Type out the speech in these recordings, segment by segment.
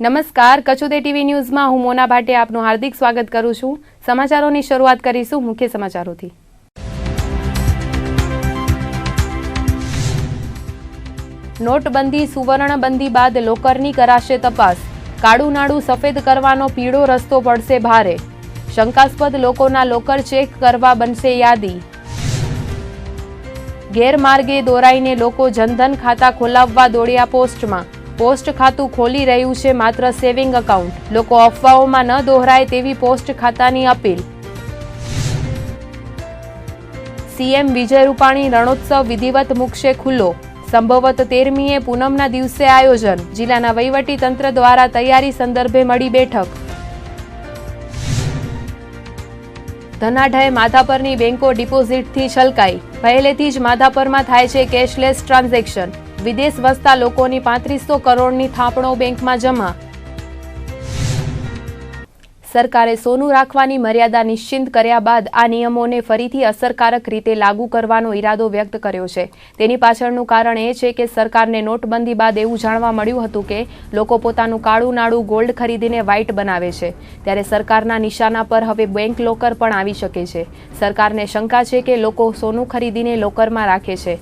નમસ્કાર કચુદે ટીવી ન્યૂઝમાં હું મોના ભાટે આપનું હાર્દિક સ્વાગત કરું છું. સમાચારોની શરૂઆત કરીશું મુખ્ય સમાચારોથી. નોટબંધી, સુવર્ણબંધી બાદ લોકરની કરાશે તપાસ. કાળું નાડું સફેદ કરવાનો પીળો રસ્તો પડશે ભારે. શંકાસ્પદ લોકોના લોકર ચેક કરવા બનશે યાદી. ગેરમાર્ગે દોરાઈને લોકો જનધન ખાતા ખોલાવવા દોડ્યા પોસ્ટમાં. પોસ્ટ ખાતું ખોલી રહ્યું છે માત્ર સેવિંગ એકાઉન્ટ લોકો અફવાઓમાં ન દોહરાય તેવી પોસ્ટ ખાતાની અપીલ. સીએમ વિજય રૂપાણી રણોત્સવ વિધિવત મૂકશે ખુલ્લો. સંભવત તેરમીએ પૂનમના દિવસે આયોજન. જિલ્લાના વહીવટી તંત્ર દ્વારા તૈયારી સંદર્ભે મળી બેઠક. ધનાઢય માધાપરની બેંકો ડિપોઝિટથી છલકાઈ. પહેલેથી જ માધાપરમાં થાય છે કેશલેસ ટ્રાન્ઝેક્શન. વિદેશ વસતા લોકોની પાંત્રીસો કરોડની થાપણો બેંકમાં જમા. સરકારે સોનું રાખવાની મર્યાદા નિશ્ચિંત કર્યા બાદ આ નિયમોને ફરીથી અસરકારક રીતે લાગુ કરવાનો ઈરાદો વ્યક્ત કર્યો છે. તેની પાછળનું કારણ એ છે કે સરકારને નોટબંધી બાદ એવું જાણવા મળ્યું હતું કે લોકો પોતાનું કાળું નાડું ગોલ્ડ ખરીદીને વ્હાઇટ બનાવે છે. ત્યારે સરકારના નિશાના પર હવે બેંક લોકર પણ આવી શકે છે. સરકારને શંકા છે કે લોકો સોનું ખરીદીને લોકરમાં રાખે છે.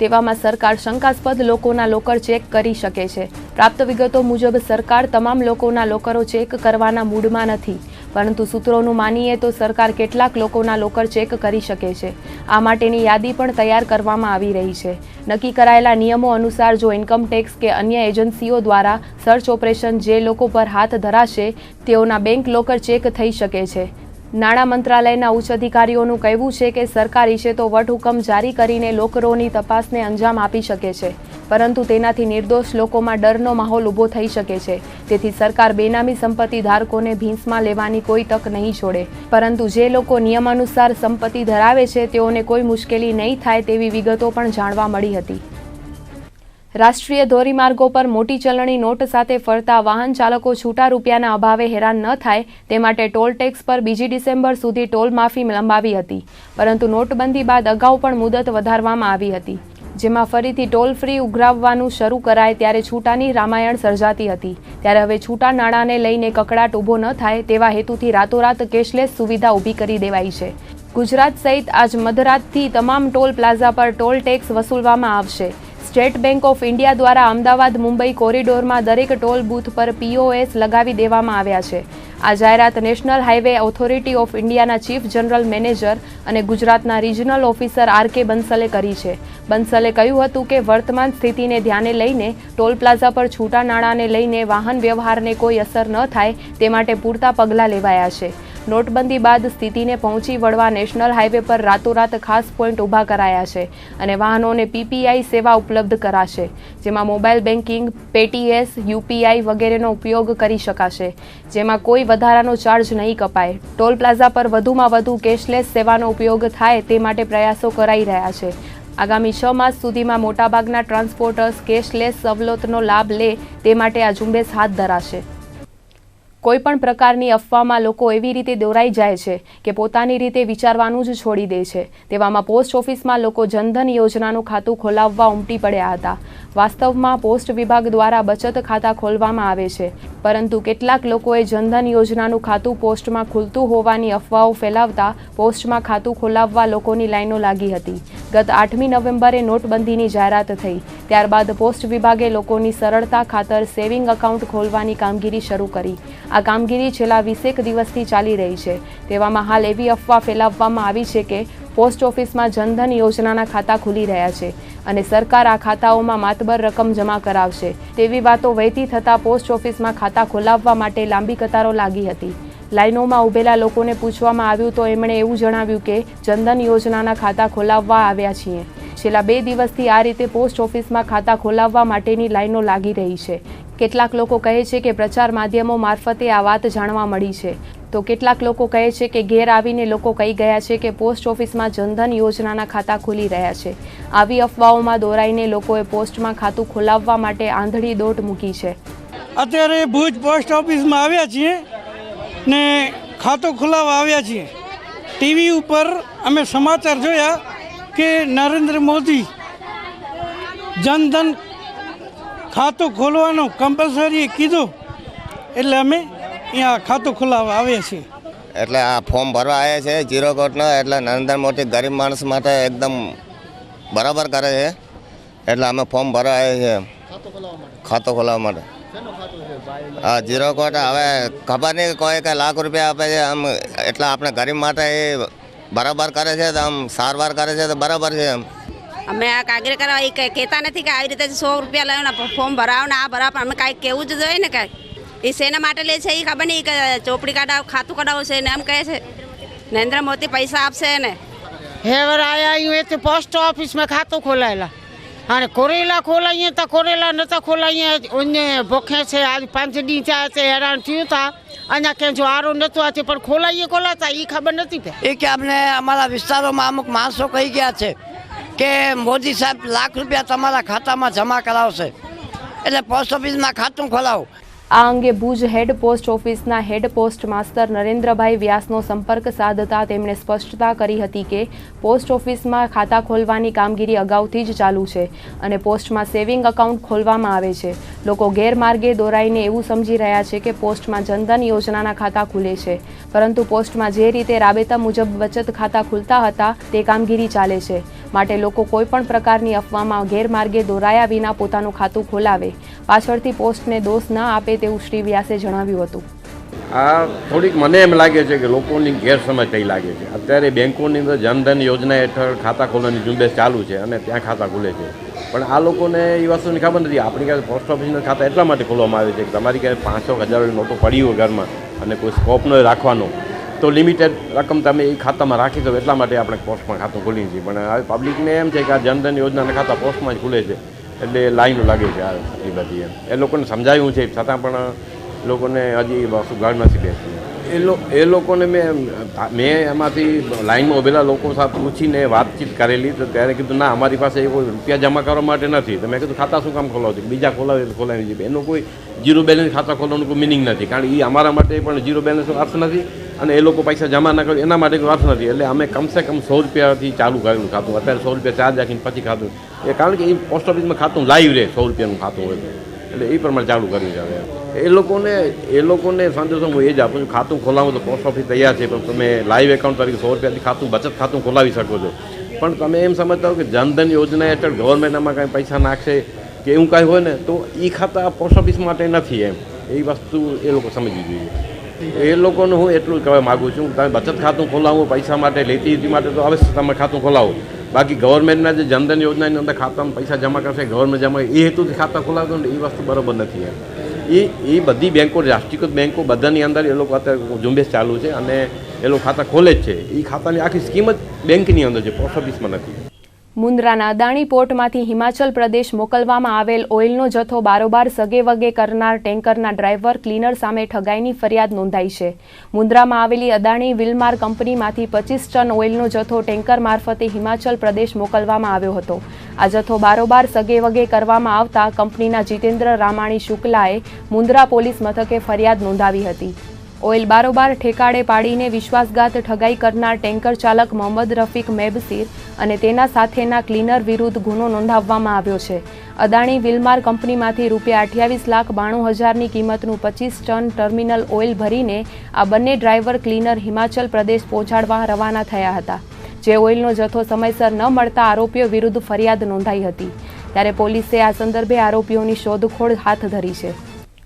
તેવામાં સરકાર શંકાસ્પદ લોકોના લોકર ચેક કરી શકે છે. પ્રાપ્ત વિગતો મુજબ સરકાર તમામ લોકોના લોકરો ચેક કરવાના મૂડમાં નથી. પરંતુ સૂત્રોનું માનીએ તો સરકાર કેટલાક લોકોના લોકર ચેક કરી શકે છે. આ માટેની યાદી પણ તૈયાર કરવામાં આવી રહી છે. નક્કી કરાયેલા નિયમો અનુસાર જો ઇન્કમટેક્સ કે અન્ય એજન્સીઓ દ્વારા સર્ચ ઓપરેશન જે લોકો પર હાથ ધરાશે, તેઓના બેંક લોકર ચેક થઈ શકે છે. નાણાં મંત્રાલયના ઉચ્ચ અધિકારીઓનું કહેવું છે કે સરકાર ઈચ્છે તો વટહુકમ જારી કરીને લોકરોની તપાસને અંજામ આપી શકે છે. પરંતુ તેનાથી નિર્દોષ લોકોમાં ડરનો માહોલ ઊભો થઈ શકે છે. તેથી સરકાર બેનામી સંપત્તિ ધારકોને ભીંસમાં લેવાની કોઈ તક નહીં છોડે. પરંતુ જે લોકો નિયમાનુસાર સંપત્તિ ધરાવે છે, તેઓને કોઈ મુશ્કેલી નહીં થાય તેવી વિગતો પણ જાણવા મળી હતી. રાષ્ટ્રીય ધોરીમાર્ગો પર મોટી ચલણી નોટ સાથે ફરતા વાહન ચાલકો છૂટા રૂપિયાના અભાવે હેરાન ન થાય તે માટે ટોલ ટેક્સ પર બીજી ડિસેમ્બર સુધી ટોલ માફી લંબાવી હતી. પરંતુ નોટબંધી બાદ અગાઉ પણ મુદત વધારવામાં આવી હતી, જેમાં ફરીથી ટોલ ફ્રી ઉઘરાવવાનું શરૂ કરાય ત્યારે છૂટાની રામાયણ સર્જાતી હતી. ત્યારે હવે છૂટા નાણાંને લઈને કકડાટ ઊભો ન થાય તેવા હેતુથી રાતોરાત કેશલેસ સુવિધા ઊભી કરી દેવાઈ છે. ગુજરાત સહિત આજ મધરાતથી તમામ ટોલ પ્લાઝા પર ટોલ ટેક્સ વસૂલવામાં આવશે. સ્ટેટ બેંક ઓફ ઇન્ડિયા દ્વારા અમદાવાદ મુંબઈ કોરિડોરમાં દરેક ટોલ બૂથ પર પીઓએસ લગાવી દેવામાં આવ્યા છે. આ જાહેરાત નેશનલ હાઈવે ઓથોરિટી ઓફ ઇન્ડિયાના ચીફ જનરલ મેનેજર અને ગુજરાતના રિજનલ ઓફિસર આર કે બંસલે કરી છે. બંસલે કહ્યું હતું કે વર્તમાન સ્થિતિને ધ્યાને લઈને ટોલ પ્લાઝા પર છૂટા નાણાંને લઈને વાહન વ્યવહારને કોઈ અસર ન થાય તે માટે પૂરતા પગલાં લેવાયા છે. નોટબંધી બાદ સ્થિતિને પહોંચી વળવા નેશનલ હાઈવે પર રાતોરાત ખાસ પોઈન્ટ ઊભા કરાયા છે અને વાહનોને પીપીઆઈ સેવા ઉપલબ્ધ કરાશે, જેમાં મોબાઈલ બેન્કિંગ પેટીએસ, યુપીઆઈ વગેરેનો ઉપયોગ કરી શકાશે, જેમાં કોઈ વધારાનો ચાર્જ નહીં કપાય. ટોલ પ્લાઝા પર વધુમાં વધુ કેશલેસ સેવાનો ઉપયોગ થાય તે માટે પ્રયાસો કરાઈ રહ્યા છે. આગામી છ માસ સુધીમાં મોટાભાગના ટ્રાન્સપોર્ટર્સ કેશલેસ સવલતનો લાભ લે તે માટે આ ઝુંબેશ હાથ ધરાશે. કોઈ પણ પ્રકારની અફવામાં લોકો એવી રીતે દોરાઈ જાય છે કે પોતાની રીતે વિચારવાનું જ છોડી દે છે. તેવામાં પોસ્ટ ઓફિસમાં લોકો જનધન યોજનાનું ખાતું ખોલાવવા ઉમટી પડ્યા હતા. વાસ્તવમાં પોસ્ટ વિભાગ દ્વારા બચત ખાતા ખોલવામાં આવે છે. પરંતુ કેટલાક લોકોએ જનધન યોજનાનું ખાતું પોસ્ટમાં ખુલતું હોવાની અફવાઓ ફેલાવતા પોસ્ટમાં ખાતું ખોલાવવા લોકોની લાઈનો લાગી હતી. ગત આઠમી નવેમ્બરે નોટબંધીની જાહેરાત થઈ. ત્યારબાદ પોસ્ટ વિભાગે લોકોની સરળતા ખાતર સેવિંગ એકાઉન્ટ ખોલવાની કામગીરી શરૂ કરી. આ કામગીરી છેલ્લા વીસેક દિવસથી ચાલી રહી છે. તેવામાં હાલ એવી અફવા ફેલાવવામાં આવી છે કે પોસ્ટ ઓફિસમાં જનધન યોજનાના ખાતા ખુલી રહ્યા છે અને સરકાર આ ખાતાઓમાં માતબર રકમ જમા કરાવશે. તેવી વાતો વહેતી થતાં પોસ્ટ ઓફિસમાં ખાતા ખોલાવવા માટે લાંબી કતારો લાગી હતી. લાઇનોમાં ઊભેલા લોકોને પૂછવામાં આવ્યું તો એમણે એવું જણાવ્યું કે જનધન યોજનાના ખાતા ખોલાવવા આવ્યા છીએ. છેલ્લા બે દિવસથી આ રીતે પોસ્ટ ઓફિસમાં ખાતા ખોલાવવા માટેની લાઈનો લાગી રહી છે. કેટલાક લોકો કહે છે કે પ્રચાર માધ્યમો મારફતે આ વાત જાણવા મળી છે. તો કેટલાક લોકો કહે છે કે ઘેર આવીને લોકો કહી ગયા છે કે પોસ્ટ ઓફિસમાં જનધન યોજનાના ખાતા ખુલી રહ્યા છે. આવી અફવાઓમાં દોરાઈને લોકોએ પોસ્ટમાં ખાતું ખોલાવવા માટે આંધળી દોટ મૂકી છે. અત્યારે ભુજ પોસ્ટ ઓફિસમાં આવ્યા છીએ ને ખાતું ખોલાવવા આવ્યા છીએ. ટીવી ઉપર અમે સમાચાર જોયા કે નરેન્દ્ર મોદી જનધન ખાતું ખોલવાનું કમ્પલસરી કીધું. એટલે અમે અહીંયા ખાતું ખોલાવવા આવીએ છીએ. એટલે આ ફોર્મ ભરવા આવ્યા છે જીરો કોટનો એટલે નરેન્દ્ર મોદી ગરીબ માણસ માટે એકદમ બરાબર કરે છે. એટલે અમે ફોર્મ ભરવા આવ્યા છે ખાતું ખોલાવવા માટે. હા જીરો કોટ હવે ખબર નહીં કોઈ કંઈ લાખ રૂપિયા આપે છે. આમ એટલે આપણે ગરીબ માટે એ બરાબર કરે છે તો આમ સારવાર કરે છે તો બરાબર છે એમ. અમે આ કાગરે કરવા એ કંઈ કહેતા નથી કે આવી રીતે સો રૂપિયા લાવ્યો ને ફોર્મ ભરાવો ને આ ભરાવો અમે કાંઈક કહેવું જ જોઈએ ને કાંઈ? એ શેના માટે લે છે એ ખબર નહીં કે ચોપડી કાઢાવ ખાતું કઢાવો છે ને એમ કહે છે. નરેન્દ્ર મોદી પૈસા આપશે ને હેવર આયા અહીંયા તે પોસ્ટ ઓફિસમાં ખાતું ખોલાયેલા. અને કોરેલા ખોલાઈએ તો કોરેલા નતા ખોલાઈએ અને ભોખે છે આજ પાંચ દી થયા છે હેરાન થયું તા. અહીંયા ક્યાં જો આરો નતું આથી પણ ખોલાઈએ ખોલાતા એ ખબર નથી કે. એ કે અમને અમારા વિસ્તારોમાં અમુક માણસો કહી ગયા છે કે મોદી સાહેબ લાખ રૂપિયા તમારા ખાતામાં જમા કરાવશે. એટલે પોસ્ટ ઓફિસમાં ખાતું ખોલાવો. આ અંગે ભુજ હેડ પોસ્ટ ઓફિસના હેડ પોસ્ટ માસ્તર નરેન્દ્રભાઈ વ્યાસનો સંપર્ક સાધતા તેમણે સ્પષ્ટતા કરી હતી કે પોસ્ટ ઓફિસમાં ખાતા ખોલવાની કામગીરી અગાઉથી જ ચાલુ છે અને પોસ્ટમાં સેવિંગ એકાઉન્ટ ખોલવામાં આવે છે. લોકો ગેરમાર્ગે દોરાઈને એવું સમજી રહ્યા છે કે પોસ્ટમાં જનધન યોજનાના ખાતા ખુલે છે. પરંતુ પોસ્ટમાં જે રીતે રાબેતા મુજબ બચત ખાતા ખુલતા હતા, તે કામગીરી ચાલે છે. માટે લોકો કોઈ પણ પ્રકારની અફવામાં ગેરમાર્ગે દોરાયા વિના પોતાનું ખાતું ખોલાવે. પાછળથી પોસ્ટને દોષ ન આપે તેવું શ્રી વ્યાસે જણાવ્યું હતું. આ થોડીક મને એમ લાગે છે કે લોકોની ગેરસમજ કઈ લાગે છે. અત્યારે બેંકોની અંદર જનધન યોજના હેઠળ ખાતા ખોલવાની ઝુંબેશ ચાલુ છે અને ત્યાં ખાતા ખુલે છે. પણ આ લોકોને એ વસ્તુની ખબર નથી. આપણી પાસે પોસ્ટ ઓફિસના ખાતા એટલા માટે ખોલવામાં આવે છે કે તમારી ક્યારે પાંચસો હજાર નોટો પડી હોય ઘરમાં અને કોઈ સ્કોપ ન રાખવાનો. તો લિમિટેડ રકમ તમે એ ખાતામાં રાખી દો એટલા માટે આપણે પોસ્ટમાં ખાતું ખોલીએ છીએ. પણ પબ્લિકને એમ છે કે આ જનધન યોજનાના ખાતા પોસ્ટમાં જ ખુલે છે, એટલે લાઈનો લાગે છે આ એ બધી એમ. એ લોકોને સમજાવ્યું છે, છતાં પણ લોકોને હજી વસ્તુ ગાઢ નથી બેસતી. એ લો, એ લોકોને મેં મેં એમાંથી લાઈનમાં ઉભેલા લોકો સાથે પૂછીને વાતચીત કરેલી, તો ત્યારે કીધું, ના, અમારી પાસે કોઈ રૂપિયા જમા કરવા માટે નથી. તો મેં કીધું, ખાતા શું કામ ખોલાવો છો બીજા ખોલાવે તો ખોલાવી છે એનું કોઈ જીરો બેલેન્સ ખાતા ખોલવાનું કોઈ મિનિંગ નથી, કારણ એ અમારા માટે પણ જીરો બેલેન્સ અર્થ નથી. અને એ લોકો પૈસા જમા ના કરે એના માટે કોઈ અર્થ નથી. એટલે અમે કમસે કમ સો રૂપિયાથી ચાલુ કરેલું ખાતું. અત્યારે સો રૂપિયા ચાર્જ રાખીને પછી ખાતું એ કારણ કે એ પોસ્ટ ઓફિસમાં ખાતું લાઈવ રહે, સો રૂપિયાનું ખાતું હોય એટલે એ પ્રમાણે ચાલુ કર્યું છે એ લોકોને એ લોકોને સંદેશો હું એ જ આપું છું ખાતું ખોલાવું તો પોસ્ટ ઓફિસ તૈયાર છે. પણ તમે લાઈવ એકાઉન્ટ તરીકે સો રૂપિયાથી ખાતું, બચત ખાતું ખોલાવી શકો છો. પણ તમે એમ સમજતા હો કે જનધન યોજના હેઠળ ગવર્મેન્ટ આમાં કાંઈ પૈસા નાખશે કે એવું કાંઈ હોય ને, તો એ ખાતા પોસ્ટ ઓફિસ માટે નથી એમ. એ વસ્તુ એ લોકો સમજવી જોઈએ. એ લોકોને હું એટલું જ કહેવા માગું છું, તમે બચત ખાતું ખોલાવો, પૈસા માટે લેતી માટે તો અવશ્ય તમે ખાતું ખોલાવો. બાકી ગવર્મેન્ટના જે જનધન યોજનાની અંદર ખાતામાં પૈસા જમા કરશે ગવર્મેન્ટ જમા એ હેતુથી ખાતા ખોલાવતો ને, એ વસ્તુ બરાબર નથી એ એ બધી બેંકો, રાષ્ટ્રીયકૃત બેંકો બધાની અંદર એ લોકો અત્યારે ઝુંબેશ ચાલુ છે અને એ લોકો ખાતા ખોલે જ છે. એ ખાતાની આખી સ્કીમ જ બેંકની અંદર છે પોસ્ટ ઓફિસમાં નથી. મુન્દ્રાના અદાણી પોર્ટમાંથી હિમાચલ પ્રદેશ મોકલવામાં આવેલ ઓઇલનો જથ્થો બારોબાર સગે વગે કરનાર ટેન્કરના ડ્રાઈવર ક્લીનર સામે ઠગાઈની ફરિયાદ નોંધાઈ છે. મુન્દ્રામાં આવેલી અદાણી વિલમાર કંપનીમાંથી પચીસ ટન ઓઇલનો જથ્થો ટેન્કર મારફતે હિમાચલ પ્રદેશ મોકલવામાં આવ્યો હતો. આ જથ્થો બારોબાર સગે વગે કરવામાં આવતા કંપનીના જીતેન્દ્ર રામાણી શુક્લાએ મુન્દ્રા પોલીસ મથકે ફરિયાદ નોંધાવી હતી. ઓઇલ બારોબાર ઠેકાડે પાડીને વિશ્વાસઘાત ઠગાઈ કરનાર ટેન્કર ચાલક મોહમ્મદ રફીક મેબસીર અને તેના સાથેના ક્લીનર વિરુદ્ધ ગુનો નોંધાવવામાં આવ્યો છે. અદાણી વિલમાર કંપનીમાંથી રૂપિયા અઠ્યાવીસ લાખ બાણું હજારની કિંમતનું પચીસ ટન ટર્મિનલ ઓઇલ ભરીને આ બંને ડ્રાઈવર ક્લીનર હિમાચલ પ્રદેશ પહોંચાડવા રવાના થયા હતા. જે ઓઇલનો જથ્થો સમયસર ન મળતા આરોપીઓ વિરુદ્ધ ફરિયાદ નોંધાઈ હતી. ત્યારે પોલીસે આ સંદર્ભે આરોપીઓની શોધખોળ હાથ ધરી છે.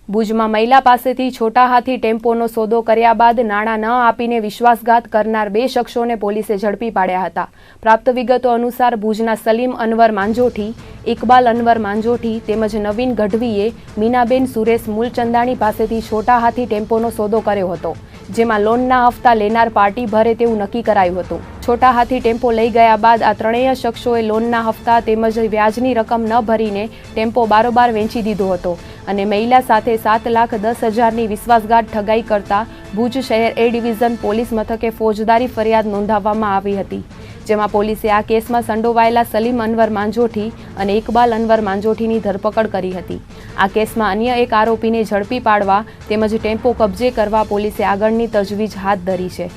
ભુજમાં મહિલા પાસેથી છોટા હાથી ટેમ્પોનો સોદો કર્યા બાદ નાણાં ન આપીને વિશ્વાસઘાત કરનાર બે શખ્સોને પોલીસે ઝડપી પાડ્યા હતા. પ્રાપ્ત વિગતો અનુસાર ભુજના સલીમ અનવર માંજોઠી, ઇકબાલ અનવર માંજોઠી તેમજ નવીન ગઢવીએ મીનાબેન સુરેશ મૂલચંદાણી પાસેથી છોટા હાથી ટેમ્પોનો સોદો કર્યો હતો, જેમાં લોનના હપ્તા લેનાર પાર્ટી ભરે તેવું નક્કી કરાયું હતું. છોટા હાથી ટેમ્પો લઈ ગયા બાદ આ ત્રણેય શખ્સોએ લોનના હપ્તા તેમજ વ્યાજની રકમ ન ભરીને ટેમ્પો બારોબાર વેચી દીધો હતો. અને મહિલા સાથે સાત લાખ દસ હજારની વિશ્વાસઘાત ઠગાઈ કરતા ભુજ શહેર એ ડિવિઝન પોલીસ મથકે ફોજદારી ફરિયાદ નોંધાવવામાં આવી હતી, જેમાં પોલીસે આ કેસમાં સંડોવાયેલા સલીમ અનવર માંજોઠી અને ઇકબાલ અનવર માંજોઠીની ધરપકડ કરી હતી. આ કેસમાં અન્ય એક આરોપીને ઝડપી પાડવા તેમજ ટેમ્પો કબજે કરવા પોલીસે આગળની તજવીજ હાથ ધરી છે.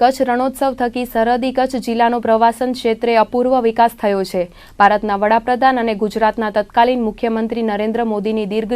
કચ્છ રણોત્સવ થકી સરહદી કચ્છ જિલ્લાનો પ્રવાસન ક્ષેત્રે અપૂર્વ વિકાસ થયો છે. ભારતના વડાપ્રધાન અને ગુજરાતના તત્કાલીન મુખ્યમંત્રી નરેન્દ્ર મોદીની દીર્ઘ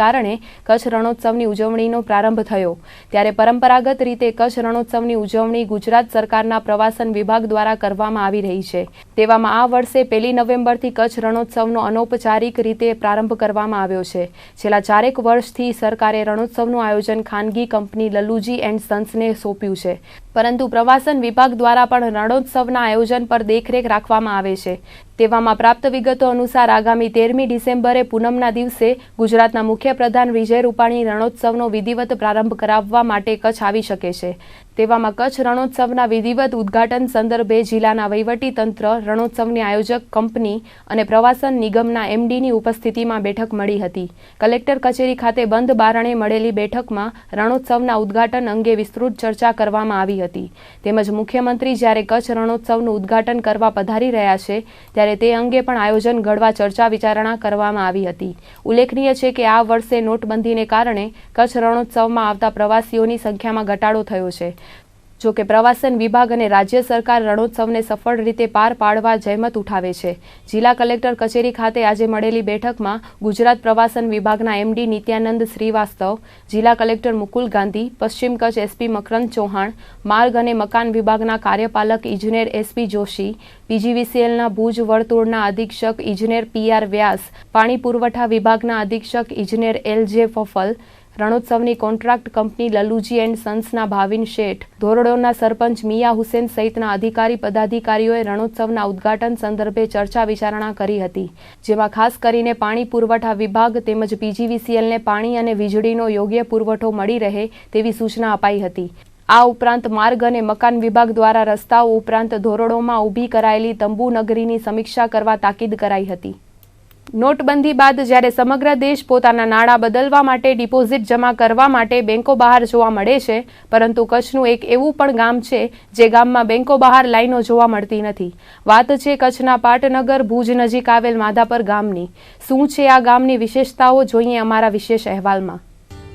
કારણે કચ્છ રણોત્સવની ઉજવણીનો પ્રારંભ થયો. ત્યારે પરંપરાગત રીતે કચ્છ રણોત્સવની ઉજવણી ગુજરાત સરકારના પ્રવાસન વિભાગ દ્વારા કરવામાં આવી રહી છે. તેવામાં આ વર્ષે પહેલી નવેમ્બરથી કચ્છ રણોત્સવનો અનૌપચારિક રીતે પ્રારંભ કરવામાં આવ્યો છે. છેલ્લા ચારેક વર્ષથી સરકારે રણોત્સવનું આયોજન ખાનગી કંપની લલ્લુજી એન્ડ સન્સને સોંપ્યું છે. પરંતુ પ્રવાસન વિભાગ દ્વારા પણ રણોત્સવના આયોજન પર દેખરેખ રાખવામાં આવે છે. તેવામાં પ્રાપ્ત વિગતો અનુસાર આગામી તેરમી ડિસેમ્બરે પૂનમના દિવસે ગુજરાતના મુખ્યપ્રધાન વિજય રૂપાણી રણોત્સવનો વિધિવત પ્રારંભ કરાવવા માટે કચ્છ આવી શકે છે. તેવામાં કચ્છ રણોત્સવના વિધિવત ઉદ્ઘાટન સંદર્ભે જિલ્લાના વહીવટી તંત્ર, રણોત્સવની આયોજક કંપની અને પ્રવાસન નિગમના એમડીની ઉપસ્થિતિમાં બેઠક મળી હતી. કલેક્ટર કચેરી ખાતે બંધ બારણે મળેલી બેઠકમાં રણોત્સવના ઉદ્ઘાટન અંગે વિસ્તૃત ચર્ચા કરવામાં આવી હતી. તેમજ મુખ્યમંત્રી જ્યારે કચ્છ રણોત્સવનું ઉદ્ઘાટન કરવા પધારી રહ્યા છે ત્યારે તે અંગે પણ આયોજન ઘડવા ચર્ચા વિચારણા કરવામાં આવી હતી. ઉલ્લેખનીય છે કે આ વર્ષે નોટબંધીને કારણે કચ્છ રણોત્સવમાં આવતા પ્રવાસીઓની સંખ્યામાં ઘટાડો થયો છે. જો કે પ્રવાસન વિભાગ અને રાજ્ય સરકાર રણોત્સવને સફળ રીતે પાર પાડવા જહેમત ઉઠાવે છે. જિલ્લા કલેક્ટર કચેરી ખાતે આજે મળેલી બેઠકમાં ગુજરાત પ્રવાસન વિભાગના એમડી નિત્યાનંદ શ્રીવાસ્તવ, જિલ્લા કલેક્ટર મુકુલ ગાંધી, પશ્ચિમ કચ્છ એસપી મકરંદ ચૌહાણ, માર્ગ અને મકાન વિભાગના કાર્યપાલક ઇજનેર એસપી જોશી પીજીવીસીએલના ભુજ વર્તુળના અધિક્ષક ઇજનેર પીઆર વ્યાસ, પાણી પુરવઠા વિભાગના અધિક્ષક ઇજનેર એલ જે ફફલ રણોત્સવની કોન્ટ્રાક્ટ કંપની લલુજી એન્ડ સન્સના ભાવિન શેઠ. ધોરડોના સરપંચ મિયા હુસેન સહિતના અધિકારી પદાધિકારીઓએ રણોત્સવના ઉદ્ઘાટન સંદર્ભે ચર્ચા વિચારણા કરી હતી, જેમાં ખાસ કરીને પાણી પુરવઠા વિભાગ તેમજ પીજીવીસીએલને પાણી અને વીજળીનો યોગ્ય પુરવઠો મળી રહે તેવી સૂચના અપાઈ હતી. આ ઉપરાંત માર્ગ અને મકાન વિભાગ દ્વારા રસ્તાઓ ઉપરાંત ધોરડોમાં ઊભી કરાયેલી તંબુ નગરીની સમીક્ષા કરવા તાકીદ કરાઈ હતી. નોટબંધી બાદ જ્યારે સમગ્ર દેશ પોતાના નાણાં બદલવા માટે ડિપોઝિટ જમા કરવા માટે બેંકો બહાર જોવા મળે છે, પરંતુ કચ્છનું એક એવું પણ ગામ છે જે ગામમાં બેંકો બહાર લાઈનો જોવા મળતી નથી. વાત છે કચ્છના પાટનગર, ભુજ નજીક આવેલ માધાપર ગામની. શું છે આ ગામની વિશેષતાઓ, જોઈએ અમારા વિશેષ અહેવાલમાં.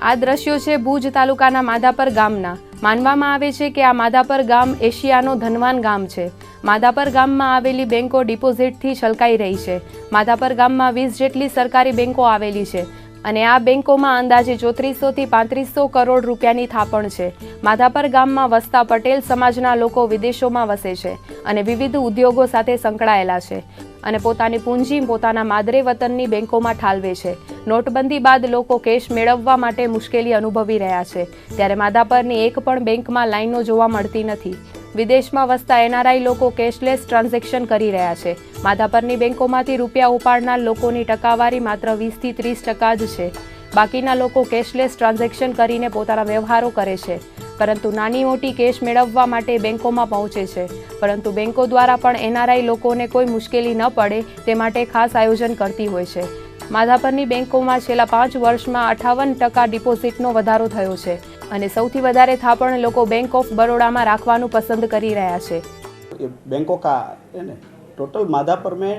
આ દ્રશ્યો છે ભુજ તાલુકાના માધાપર ગામના. માનવામાં આવે છે કે આ માધાપર ગામ એશિયાનો ધનવાન ગામ છે. માધાપર ગામમાં આવેલી બેંકો ડિપોઝિટથી છલકાઈ રહી છે. માધાપર ગામમાં વીસ જેટલી સરકારી બેંકો આવેલી છે. અને આ બેંકોમાં અંદાજે ચોત્રીસોથી પાંત્રીસો કરોડ રૂપિયાની થાપણ છે. માધાપર ગામમાં વસતા પટેલ સમાજના લોકો વિદેશોમાં વસે છે અને વિવિધ ઉદ્યોગો સાથે સંકળાયેલા છે અને પોતાની પૂંજી પોતાના માદરે વતનની બેંકોમાં ઠાલવે છે. નોટબંધી બાદ લોકો કેશ મેળવવા માટે મુશ્કેલી અનુભવી રહ્યા છે. ત્યારે માધાપરની એક પણ બેંકમાં લાઈનો જોવા મળતી નથી. વિદેશમાં વસતા એનઆરઆઈ લોકો કેશલેસ ટ્રાન્ઝેક્શન કરી રહ્યા છે. માધાપરની બેંકોમાંથી રૂપિયા ઉપાડનાર લોકોની ટકાવારી માત્ર વીસથી ત્રીસ ટકા જ છે. બાકીના લોકો કેશલેસ ટ્રાન્ઝેક્શન કરીને પોતાના વ્યવહારો કરે છે. પરંતુ નાની મોટી કેશ મેળવવા માટે બેંકોમાં પહોંચે છે. પરંતુ બેંકો દ્વારા પણ એનઆરઆઈ લોકોને કોઈ મુશ્કેલી ન પડે તે માટે ખાસ આયોજન કરતી હોય છે. માધાપરની બેંકોમાં છેલ્લા પાંચ વર્ષમાં અઠાવન ટકા ડિપોઝિટનો વધારો થયો છે. અને સૌથી વધારે થાપણ લોકો બેંક ઓફ બરોડામાં રાખવાનું પસંદ કરી રહ્યા છે ये बैंकों का है ना टोटल माधापुर में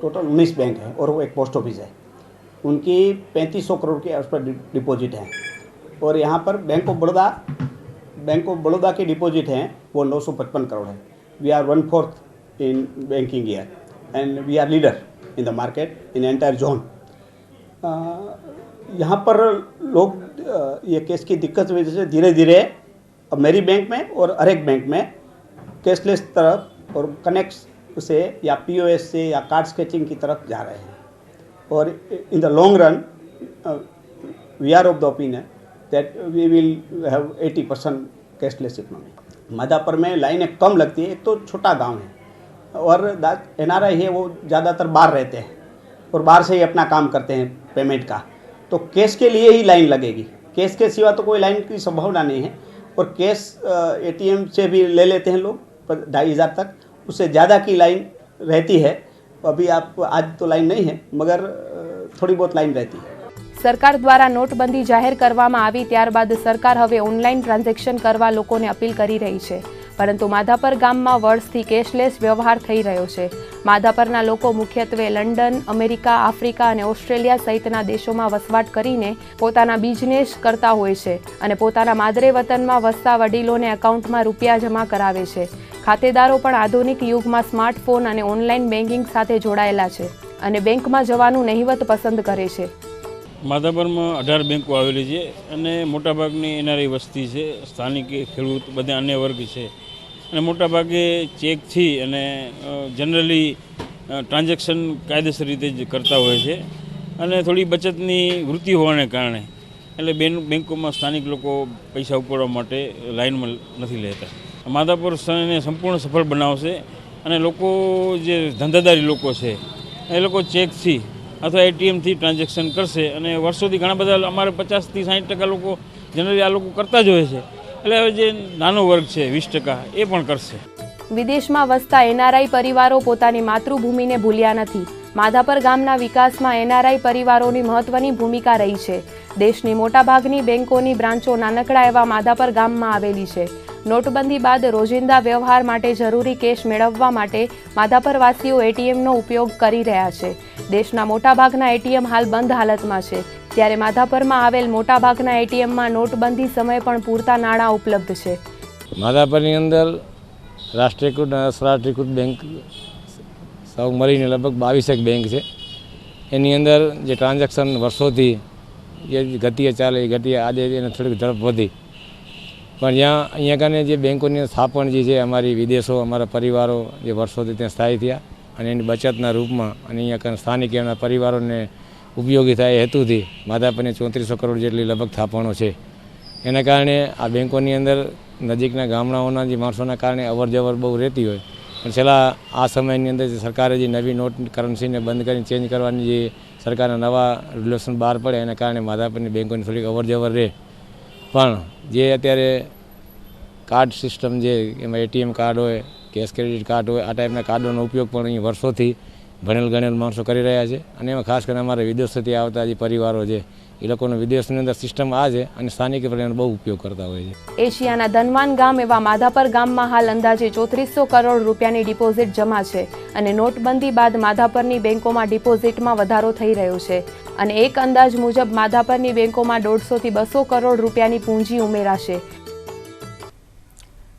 टोटल उन्नीस बैंक है और वो एक पोस्ट ऑफिस है उनकी पैंतीस सौ करोड़ के उस पर डिपॉजिट हैं और यहाँ पर bank of Baroda bank of Baroda की डिपॉजिट हैं वो नौ सौ पचपन करोड़ है we are one fourth in banking year and we are leader in the market in entire zone यहाँ पर लोग ये केस की दिक्कत वजह से धीरे धीरे अब मेरी बैंक में और हर एक बैंक में कैशलेस तरफ़ और कनेक्ट से या पीओएस से या कार्ड स्केचिंग की तरफ़ जा रहे हैं। और in the long run we are of the opinion that we will have 80 percent cashless economy Madhapur में लाइनें कम लगती है, एक तो छोटा गाँव है और एन आर आई है, वो ज़्यादातर बाहर रहते हैं और बाहर से ही अपना काम करते हैं पेमेंट का। तो कैश के लिए ही लाइन लगेगी कैश के सिवा तो कोई लाइन की संभावना नहीं है और कैश एटीएम से भी ले लेते हैं लोग पर ढाई हज़ार तक उससे ज़्यादा की लाइन रहती है अभी आप आज तो लाइन नहीं है मगर अ, थोड़ी बहुत लाइन रहती है સરકાર દ્વારા નોટબંધી જાહેર કરવામાં આવી ત્યારબાદ સરકાર હવે ઓનલાઈન ટ્રાન્ઝેક્શન કરવા લોકોને અપીલ કરી રહી છે પરંતુ માધાપર ગામમાં વર્ષથી કેશલેસ વ્યવહાર થઈ રહ્યો છે. માધાપરના લોકો મુખ્યત્વે લંડન, અમેરિકા, આફ્રિકા અને ઓસ્ટ્રેલિયા સહિતના દેશોમાં વસવાટ કરીને પોતાના બિઝનેસ કરતા હોય છે અને પોતાના માદરે વતનમાં વસતા વડીલોને એકાઉન્ટમાં રૂપિયા જમા કરાવે છે. ખાતેદારો પણ આધુનિક યુગમાં સ્માર્ટફોન અને ઓનલાઈન બેન્કિંગ સાથે જોડાયેલા છે અને બેંકમાં જવાનું નહિવત પસંદ કરે છે. માધાપરમાં અઢાર બેંકો આવેલી છે અને મોટાભાગની એનઆરઆઈ વસ્તી છે, સ્થાનિક ખેડૂત, બધા અન્ય વર્ગ છે. અને મોટાભાગે ચેકથી અને જનરલી ટ્રાન્ઝેક્શન કાયદેસર રીતે જ કરતા હોય છે. અને થોડી બચતની વૃત્તિ હોવાને કારણે, એટલે બેન, બેંકોમાં સ્થાનિક લોકો પૈસા ઉપાડવા માટે લાઇનમાં નથી લેતા. માધાપુર સ્થળને સંપૂર્ણ સફળ બનાવશે અને લોકો જે ધંધાદારી લોકો છે, એ લોકો ચેકથી અથવા એટીએમથી ટ્રાન્ઝેક્શન કરશે. અને વર્ષોથી ઘણા બધા અમારે પચાસથી સાઠ ટકા લોકો જનરલી આ લોકો કરતા જ હોય છે. એટલે જે નાનો વર્ગ છે, વીસ ટકા, એ પણ કરશે. વિદેશમાં વસતા એનઆરઆઈ પરિવારો પોતાની માતૃભૂમિને ભૂલ્યા નથી. માધાપર ગામના વિકાસમાં એનઆરઆઈ પરિવારોની મહત્વની ભૂમિકા રહી છે. દેશની મોટાભાગની બેંકોની બ્રાન્ચો નાનકડા એવા માધાપર ગામમાં આવેલી છે. નોટબંધી બાદ રોજિંદા વ્યવહાર માટે જરૂરી કેશ મેળવવા માટે માધાપરવાસીઓ એટીએમનો ઉપયોગ કરી રહ્યા છે. દેશના મોટાભાગના એટીએમ હાલ બંધ હાલતમાં છે. ત્યારે માધાપરમાં આવેલ મોટાભાગના એટીએમમાં નોટબંધી સમયે પણ પૂરતા નાણાં ઉપલબ્ધ છે. માધાપરની અંદર રાષ્ટ્રીયકૃત અને અરાષ્ટ્રીયકૃત બેંક સૌ મળીને લગભગ બાવીસેક બેંક છે. એની અંદર જે ટ્રાન્ઝેક્શન વર્ષોથી જે ગતિએ ચાલે, એ ગતિએ આજે એને થોડીક ઝડપ વધી. પણ જ્યાં અહીંયા કને જે બેંકોની સ્થાપન જે છે, અમારી વિદેશો, અમારા પરિવારો જે વર્ષોથી ત્યાં સ્થાયી થયા અને એની બચતના રૂપમાં અને અહીંયા કને સ્થાનિક એના પરિવારોને ઉપયોગી થાય હેતુથી માધાપરની ચોત્રીસો કરોડ જેટલી લગભગ થાપણો છે. એના કારણે આ બેન્કોની અંદર નજીકના ગામડાઓના જે માણસોના કારણે અવર જવર બહુ રહેતી હોય. પણ છેલ્લા આ સમયની અંદર જે સરકારે જે નવી નોટ કરન્સીને બંધ કરીને ચેન્જ કરવાની જે સરકારના નવા રેગ્યુલેશન બહાર પડે એના કારણે માધાપરની બેન્કોની થોડીક અવર જવર રહે. પણ જે અત્યારે કાર્ડ સિસ્ટમ જે એમાં એટીએમ કાર્ડ હોય, કેશ ક્રેડિટ કાર્ડ હોય, આ ટાઈપના કાર્ડોનો ઉપયોગ પણ અહીં વર્ષોથી ભણેલ ગણેલ માણસો કરી રહ્યા છે. અને એમાં ખાસ કરીને અમારા વિદેશોથી આવતા જે પરિવારો છે, એ લોકોનો વિદેશની અંદર સિસ્ટમ આ છે અને સ્થાનિક પણ બહુ ઉપયોગ કરતા હોય છે. એશિયાના ધનવાન ગામ એવા માધાપર ગામમાં હાલ અંદાજે ચોત્રીસો કરોડ રૂપિયાની ડિપોઝિટ જમા છે અને નોટબંધી બાદ માધાપરની બેંકોમાં ડિપોઝિટમાં વધારો થઈ રહ્યો છે. અને એક અંદાજ મુજબ માધાપરની બેંકોમાં દોઢસોથી બસો કરોડ રૂપિયાની પૂંજી ઉમેરાશે.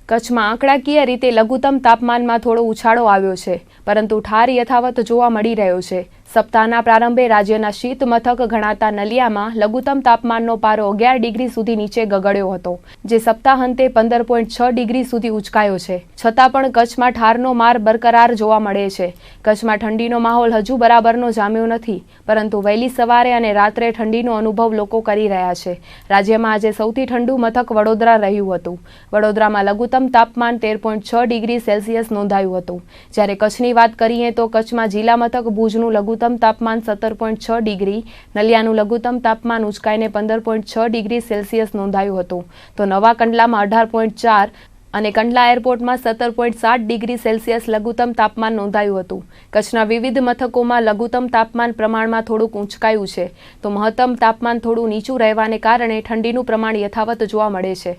કચ્છમાં આંકડાકીય રીતે લઘુત્તમ તાપમાનમાં થોડો ઉછાળો આવ્યો છે, પરંતુ ઠાર યથાવત જોવા મળી રહ્યો છે. સપ્તાહના પ્રારંભે રાજ્યના શીત મથક ગણાતા નલિયામાં લઘુત્તમ તાપમાનનો પારો અગિયાર ડિગ્રી સુધી નીચે ગગડ્યો હતો, જે સપ્તાહાંતે પંદર પોઈન્ટ છ ડિગ્રી સુધી ઉચકાયો છે. છતાં પણ કચ્છમાં ઠારનો માર બરકરાર જોવા મળે છે. કચ્છમાં ઠંડીનો માહોલ હજુ બરાબરનો જામ્યો નથી, પરંતુ વહેલી સવારે અને રાત્રે ઠંડીનો અનુભવ લોકો કરી રહ્યા છે. રાજ્યમાં આજે સૌથી ઠંડુ મથક વડોદરા રહ્યું હતું. વડોદરામાં લઘુત્તમ તાપમાન તેર પોઈન્ટ છ ડિગ્રી સેલ્સિયસ નોંધાયું હતું. જ્યારે કચ્છની વાત કરીએ તો કચ્છમાં જિલ્લા મથક ભુજનું લઘુત્તમ તાપમાન સત્તર પોઈન્ટ છ ડિગ્રી, નલિયાનું લઘુત્તમ તાપમાન ઉંચકાઈને પંદર પોઈન્ટ છ ડિગ્રી સેલ્સિયસ નોંધાયું હતું. તો નવા કંડલામાં અઢાર પોઈન્ટ ચાર અને કંડલા એરપોર્ટમાં સત્તર પોઈન્ટ સાત ડિગ્રી સેલ્સિયસ લઘુત્તમ તાપમાન નોંધાયું હતું. કચ્છના વિવિધ મથકોમાં લઘુત્તમ તાપમાન પ્રમાણમાં થોડુંક ઊંચકાયું છે. તો મહત્તમ તાપમાન થોડું નીચું રહેવાને કારણે ઠંડીનું પ્રમાણ યથાવત જોવા મળે છે.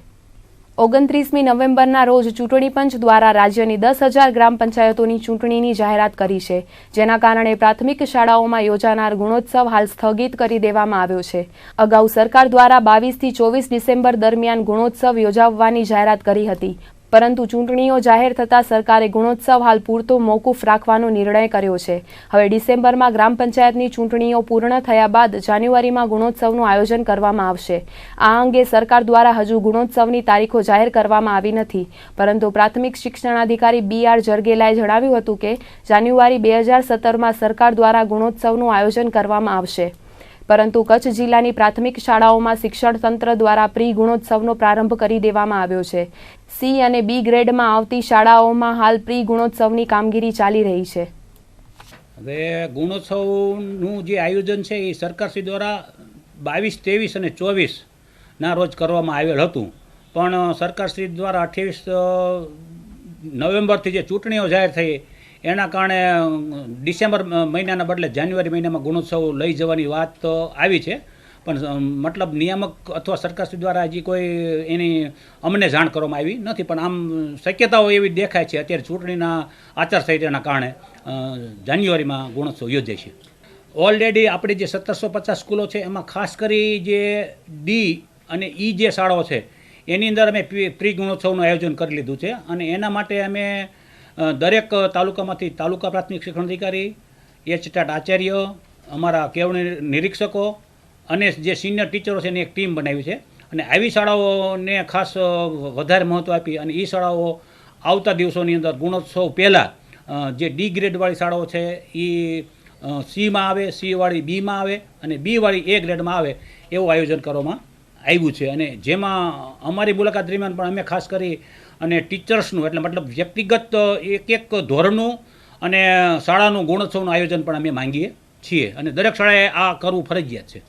ઓગણત્રીસમી નવેમ્બરના રોજ ચૂંટણી પંચ દ્વારા રાજ્યની દસ હજાર ગ્રામ પંચાયતોની ચૂંટણીની જાહેરાત કરી છે, જેના કારણે પ્રાથમિક શાળાઓમાં યોજાનાર ગુણોત્સવ હાલ સ્થગિત કરી દેવામાં આવ્યો છે. અગાઉ સરકાર દ્વારા બાવીસથી ચોવીસ ડિસેમ્બર દરમિયાન ગુણોત્સવ યોજાવવાની જાહેરાત કરી હતી પરંતુ ચૂંટણીઓ જાહેર થતાં સરકારે ગુણોત્સવ હાલ પૂરતો મોકૂફ રાખવાનો નિર્ણય કર્યો છે. હવે ડિસેમ્બરમાં ગ્રામ પંચાયતની ચૂંટણીઓ પૂર્ણ થયા બાદ જાન્યુઆરીમાં ગુણોત્સવનું આયોજન કરવામાં આવશે. આ અંગે સરકાર દ્વારા હજુ ગુણોત્સવની તારીખો જાહેર કરવામાં આવી નથી. પરંતુ પ્રાથમિક શિક્ષણાધિકારી બી આર જરગેલાએ જણાવ્યું હતું કે, જાન્યુઆરી બે હજાર સત્તરમાં સરકાર દ્વારા ગુણોત્સવનું આયોજન કરવામાં આવશે. પરંતુ કચ્છ જિલ્લાની પ્રાથમિક શાળાઓમાં શિક્ષણ તંત્ર દ્વારા પ્રી ગુણોત્સવનો પ્રારંભ કરી દેવામાં આવ્યો છે. સી અને બી ગ્રેડમાં આવતી શાળાઓમાં હાલ પ્રી ગુણોત્સવની કામગીરી ચાલી રહી છે. હવે ગુણોત્સવનું જે આયોજન છે એ સરકારશ્રી દ્વારા બાવીસ, ત્રેવીસ અને ચોવીસના રોજ કરવામાં આવેલ હતું. પણ સરકારશ્રી દ્વારા અઠ્યાવીસ નવેમ્બરથી જે ચૂંટણીઓ જાહેર થઈ, એના કારણે ડિસેમ્બર મહિનાના બદલે જાન્યુઆરી મહિનામાં ગુણોત્સવ લઈ જવાની વાત આવી છે. પણ મતલબ નિયામક અથવા સરકારશ્રી દ્વારા હજી કોઈ એની અમને જાણ કરવામાં આવી નથી. પણ આમ શક્યતાઓ એવી દેખાય છે. અત્યારે ચૂંટણીના આચારસંહિતાના કારણે જાન્યુઆરીમાં ગુણોત્સવ યોજાય છે. ઓલરેડી આપણી જે સત્તરસો પચાસ સ્કૂલો છે, એમાં ખાસ કરી જે ડી અને ઈ જે શાળાઓ છે, એની અંદર અમે પ્રી ગુણોત્સવનું આયોજન કરી લીધું છે. અને એના માટે અમે દરેક તાલુકામાંથી તાલુકા પ્રાથમિક શિક્ષણ અધિકારી એચ ટાટ આચાર્ય, અમારા કેળવણી નિરીક્ષકો અને જે સિનિયર ટીચરો છે એની એક ટીમ બનાવી છે. અને આવી શાળાઓને ખાસ વધારે મહત્ત્વ આપી અને એ શાળાઓ આવતા દિવસોની અંદર ગુણોત્સવ પહેલાં જે ડી ગ્રેડવાળી શાળાઓ છે એ સીમાં આવે સીવાળી બીમાં આવે અને બીવાળી એ ગ્રેડમાં આવે એવું આયોજન કરવામાં આવ્યું છે. અને જેમાં અમારી મુલાકાત દરમિયાન પણ અમે ખાસ કરી અને ટીચર્સનું એટલે મતલબ વ્યક્તિગત એક એક ધોરણનું અને શાળાનું ગુણોત્સવનું આયોજન પણ અમે માંગીએ છીએ. અને દરેક શાળાએ આ કરવું ફરજિયાત છે.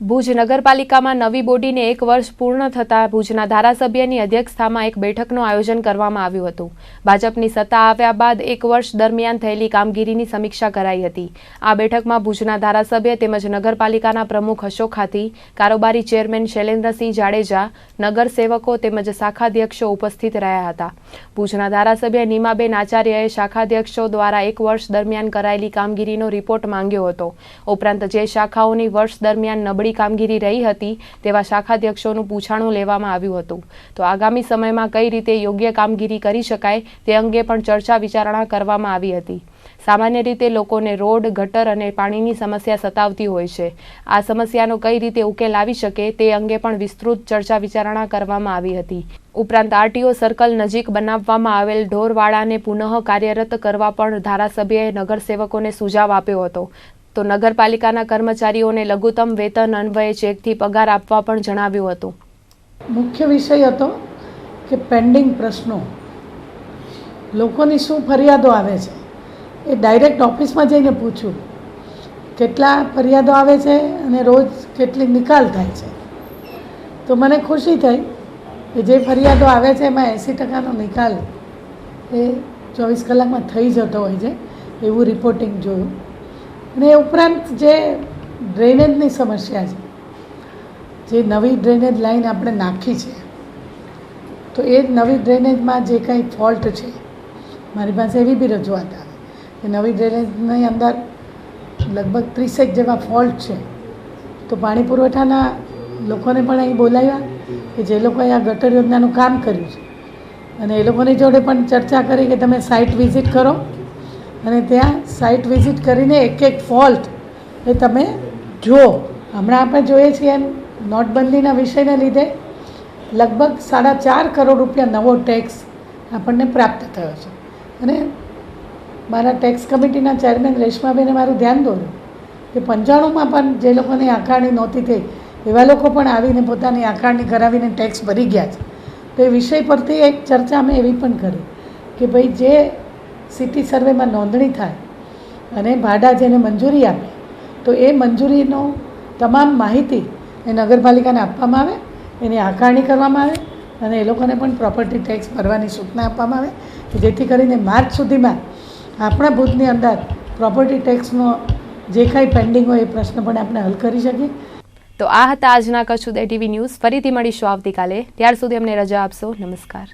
ભુજ નગરપાલિકામાં નવી બોડીને એક વર્ષ પૂર્ણ થતાં ભુજના ધારાસભ્યની અધ્યક્ષતામાં એક બેઠકનું આયોજન કરવામાં આવ્યું હતું. ભાજપની સત્તા આવ્યા બાદ એક વર્ષ દરમિયાન થયેલી કામગીરીની સમીક્ષા કરાઈ હતી. આ બેઠકમાં ભુજના ધારાસભ્ય તેમજ નગરપાલિકાના પ્રમુખ અશોક હાથી, કારોબારી ચેરમેન શૈલેન્દ્રસિંહ જાડેજા, નગરસેવકો તેમજ શાખાધ્યક્ષો ઉપસ્થિત રહ્યા હતા. ભુજના ધારાસભ્ય નીમાબેન આચાર્યએ શાખાધ્યક્ષો દ્વારા એક વર્ષ દરમિયાન કરાયેલી કામગીરીનો રિપોર્ટ માંગ્યો હતો. ઉપરાંત જે શાખાઓની વર્ષ દરમિયાન નબળી કામગીરી રહી હતી તેવા શાખાધ્યક્ષોનું પૂછાણું લેવામાં આવ્યું હતું. તો આગામી સમયમાં કઈ રીતે યોગ્ય કામગીરી કરી શકાય તે અંગે પણ ચર્ચા વિચારણા કરવામાં આવી હતી. સામાન્ય રીતે લોકોને રોડ, ગટર અને પાણીની સમસ્યા સતાવતી હોય છે. આ સમસ્યાનો કઈ રીતે ઉકેલ આવી શકે તે અંગે પણ વિસ્તૃત ચર્ચા વિચારણા કરવામાં આવી હતી. ઉપરાંત આરટીઓ સર્કલ નજીક બનાવવામાં આવેલ ઢોરવાડાને પુનઃ કાર્યરત કરવા પણ ધારાસભ્યએ નગરસેવકોને સુઝાવ આપ્યો હતો. તો નગરપાલિકાના કર્મચારીઓને લઘુત્તમ વેતન અન્વયે ચેકથી પગાર આપવા પણ જણાવ્યું હતું. મુખ્ય વિષય હતો કે પેન્ડિંગ પ્રશ્નો. લોકોની શું ફરિયાદો આવે છે? એ ડાયરેક્ટ ઓફિસમાં જઈને પૂછ્યું. કેટલા ફરિયાદો આવે છે અને રોજ કેટલી નિકાલ થાય છે? તો મને ખુશી થઈ કે જે ફરિયાદો આવે છે એમાં એંસી ટકાનો નિકાલ એ ચોવીસ કલાકમાં થઈ જતો હોય છે, એવું રિપોર્ટિંગ જોયું. અને એ ઉપરાંત જે ડ્રેનેજની સમસ્યા છે, જે નવી ડ્રેનેજ લાઈન આપણે નાખી છે, તો એ નવી ડ્રેનેજમાં જે કંઈ ફોલ્ટ છે, મારી પાસે એવી બી રજૂઆત આવે કે નવી ડ્રેનેજની અંદર લગભગ ત્રીસેક જેવા ફોલ્ટ છે, તો પાણી પુરવઠાના લોકોને પણ અહીં બોલાવ્યા કે જે લોકોએ આ ગટર યોજનાનું કામ કર્યું છે. અને એ લોકોની જોડે પણ ચર્ચા કરી કે તમે સાઇટ વિઝિટ કરો અને ત્યાં સાઇટ વિઝિટ કરીને એક એક ફોલ્ટ એ તમે જુઓ. હમણાં આપણે જોઈએ છીએ એમ નોટબંધીના વિષયને લીધે લગભગ સાડા ચાર કરોડ રૂપિયા નવો ટેક્સ આપણને પ્રાપ્ત થયો છે. અને મારા ટેક્સ કમિટીના ચેરમેન રેશમાબેને મારું ધ્યાન દોર્યું કે પંચાણુંમાં પણ જે લોકોની આકારણી નહોતી થઈ, એવા લોકો પણ આવીને પોતાની આકારણી કરાવીને ટેક્સ ભરી ગયા છે. તો એ વિષય પરથી એક ચર્ચા મેં એવી પણ કરી કે ભાઈ જે સિટી સર્વેમાં નોંધણી થાય અને ભાડા જેને મંજૂરી આપે, તો એ મંજૂરીનો તમામ માહિતી એ નગરપાલિકાને આપવામાં આવે, એની આકારણી કરવામાં આવે અને એ લોકોને પણ પ્રોપર્ટી ટેક્સ ભરવાની સૂચના આપવામાં આવે કે જેથી કરીને માર્ચ સુધીમાં આપણા ભૂતની અંદર પ્રોપર્ટી ટેક્સનો જે કાંઈ પેન્ડિંગ હોય એ પ્રશ્ન પણ આપણે હલ કરી શકીએ. તો આ હતા આજના કચ્છ ઉદય ટીવી ન્યૂઝ. ફરીથી મળીશું આવતીકાલે. ત્યાર સુધી અમને રજા આપશો. નમસ્કાર.